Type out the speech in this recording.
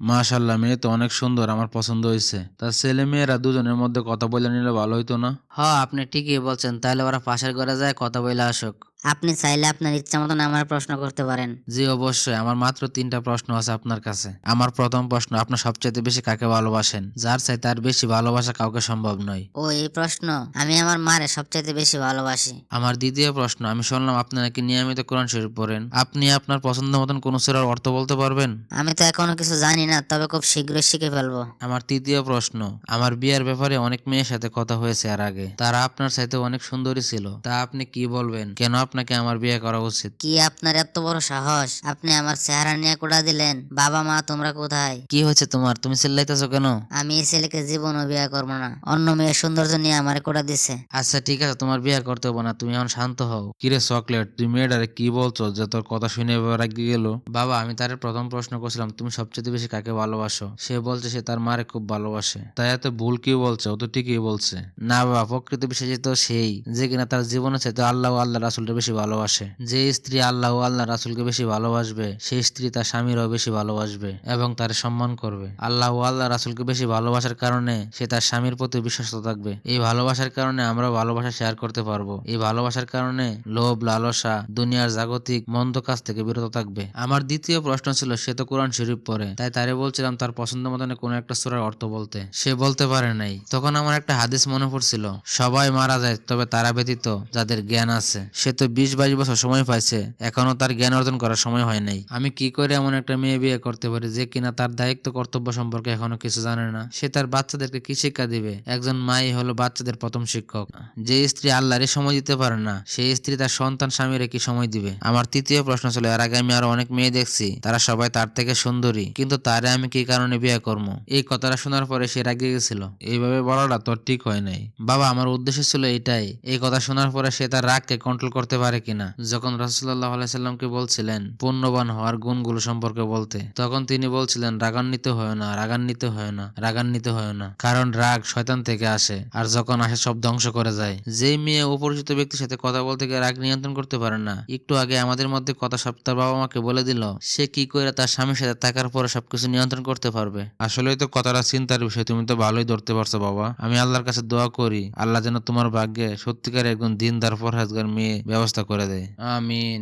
মাশাল্লাহ মেয়ে তো অনেক সুন্দর, আমার পছন্দ হয়েছে। তার ছেলে মেয়েরা দুজনের মধ্যে কথা বলে নিলে ভালো হইতো না? হ্যাঁ আপনি ঠিকই বলছেন, তাহলে ওরা পাশের ঘরে যায়, কথা বলে আসুক। আপনি চাইলে আপনার ইচ্ছা মতন আমার প্রশ্ন করতে পারেন। জি অবশ্যই। আমার মাত্র তিনটা প্রশ্ন আছে আপনার কাছে। আমার প্রথম প্রশ্ন আপনার সবচেয়ে বেশি কাকে ভালোবাসেন? যার চাই তার বেশি ভালোবাসা কাউকে সম্ভব নয়। ও এই প্রশ্ন আমি আমার মারে সবচাইতে বেশি ভালোবাসি। আমার দ্বিতীয় প্রশ্ন আমি শুনলাম আপনি নাকি নিয়মিত কোরআন শরীফ পড়েন। আপনি আপনার পছন্দ মতন কোন সুরার অর্থ বলতে পারবেন? আমি তো এখনও কিছু জানি না তবে খুব শীঘ্রই শিখে ফেলব। আমার তৃতীয় প্রশ্ন আমার বিয়ের ব্যাপারে অনেক মেয়ের সাথে কথা হয়েছে আর আগে। তারা আপনার সাথে অনেক সুন্দরী ছিল। তা আপনি কি বলবেন? কেন আপনাকে আমার বিয়ে করা উচিত। কি আপনার এত বড় সাহস? আপনি আমার চেহারা নিয়ে কোড়া দিলেন। বাবা মা তোমরা কোথায়? কি হয়েছে তোমার? তুমি চিল্লাইতেছো কেন? আমি এই ছেলেকে জীবনও বিয়ে করব না। অন্য মেয়ের সৌন্দর্য নিয়ে আমার কোড়া দিছে। আচ্ছা ঠিক আছে তোমার বিয়ে করতে হবে না। তুমি এখন শান্ত হও। কিরে চকলেট তুই মেয়েটারে কি বলছো যে তোর কথা শুনে রাগি গেল? বাবা আমি তার প্রথম প্রশ্ন করছিলাম তুমি সবচেয়ে বেশি কাকে ভালোবাসো? সে বলছে সে তার মারে খুব ভালোবাসে। তাই এত ভুল কি বলছে? ও তো ঠিকই বলছে। না বাবা প্রকৃত বিষয় তো সেই যে কিনা তার জীবনে চাইতে আল্লাহ ও আল্লাহ রাসুলটা বেশি ভালোবাসে। যে স্ত্রী আল্লাহ ও আল্লাহ রাসুলকে বেশি ভালোবাসবে সেই স্ত্রী তার স্বামীরও বেশি ভালোবাসবে এবং তার সম্মান করবে। আল্লাহ ও আল্লাহ রাসুলকে বেশি ভালোবাসার কারণে সে তার স্বামীর প্রতি বিশ্বস্ত থাকবে। এই ভালোবাসার কারণে আমরা ভালোবাসা শেয়ার করতে পারব। এই ভালোবাসার কারণে লোভ, লালসা, দুনিয়ার জাগতিক, মন্দ কাজ থেকে বিরত থাকবে। আমার দ্বিতীয় প্রশ্ন ছিল, সে তো কোরআন শরীফ পড়ে, তাই তারে বলছিলাম তার পছন্দ মতনে কোনো একটা সূরার অর্থ বলতে। সে বলতে পারে নাই। তখন আমার একটা হাদিস মনে পড়ছিল, সবাই মারা যায়, তবে তারা ব্যতীত যাদের জ্ঞান আছে, সে তো বিশ বাইশ বছর সময় পাইছে, এখনও তার জ্ঞান অর্জন করার সময় হয় নাই। আমি কি করে এমন একটা মেয়ে বিয়ে করতে পারি যে কিনা তার দায়িত্ব কর্তব্য সম্পর্কে এখনও কিছু জানে না? সে তার বাচ্চাদেরকে কি শিক্ষা দিবে? একজন মাই হলো বাচ্চাদের প্রথম শিক্ষক। যে স্ত্রী আল্লাহরই সময় দিতে পারে না সেই স্ত্রী তার সন্তান স্বামীরে কি সময় দিবে। আমার তৃতীয় প্রশ্ন ছিল, এর আগে আমি আরও অনেক মেয়ে দেখছি, তারা সবাই তার থেকে সুন্দরী, কিন্তু তারে আমি কি কারণে বিয়ে করব? এই কথাটা শোনার পরে সে রাগে গেছিল। এইভাবে বলাটা তোর ঠিক হয় নাই। বাবা, আমার উদ্দেশ্য ছিল এটাই। এই কথা শোনার পরে সে তার রাগকে কন্ট্রোল করতে পারে কিনা। যখন রাসুল্লাহ আলাইসাল্লামকে বলছিলেন, পুণ্যবান হওয়ার গুণগুলো সম্পর্কে বলতে, তখন তিনি বলছিলেন, রাগান্বিত হয় না, রাগান্বিত হয় না, রাগান্বিত হয় না। কারণ রাগ শয়তান থেকে আসে, আর যখন আসে সব ধ্বংস করে যায়। যেই মেয়ে অপরিচিত ব্যক্তির সাথে কথা বলতে গিয়ে রাগ নিয়ন্ত্রণ করতে পারে না, একটু আগে আমাদের মধ্যে কথা সব তার বাবা মাকে বলে দিল, সে কি করে তার স্বামীর সাথে থাকার পরে সবকিছু নিয়ন্ত্রণ করতে পারবে? আসলে তো কথাটা চিন্তার বিষয়, তুমি তো ভালোই ধরতে পারছ বাবা। আমি আল্লাহর কাছে দোয়া করি, আল্লাহ যেন তোমার ভাগ্যে সত্যিকার একজন দিনদার, পরহেজগার মেয়ে ব্যবস্থা করে দেয় আমিন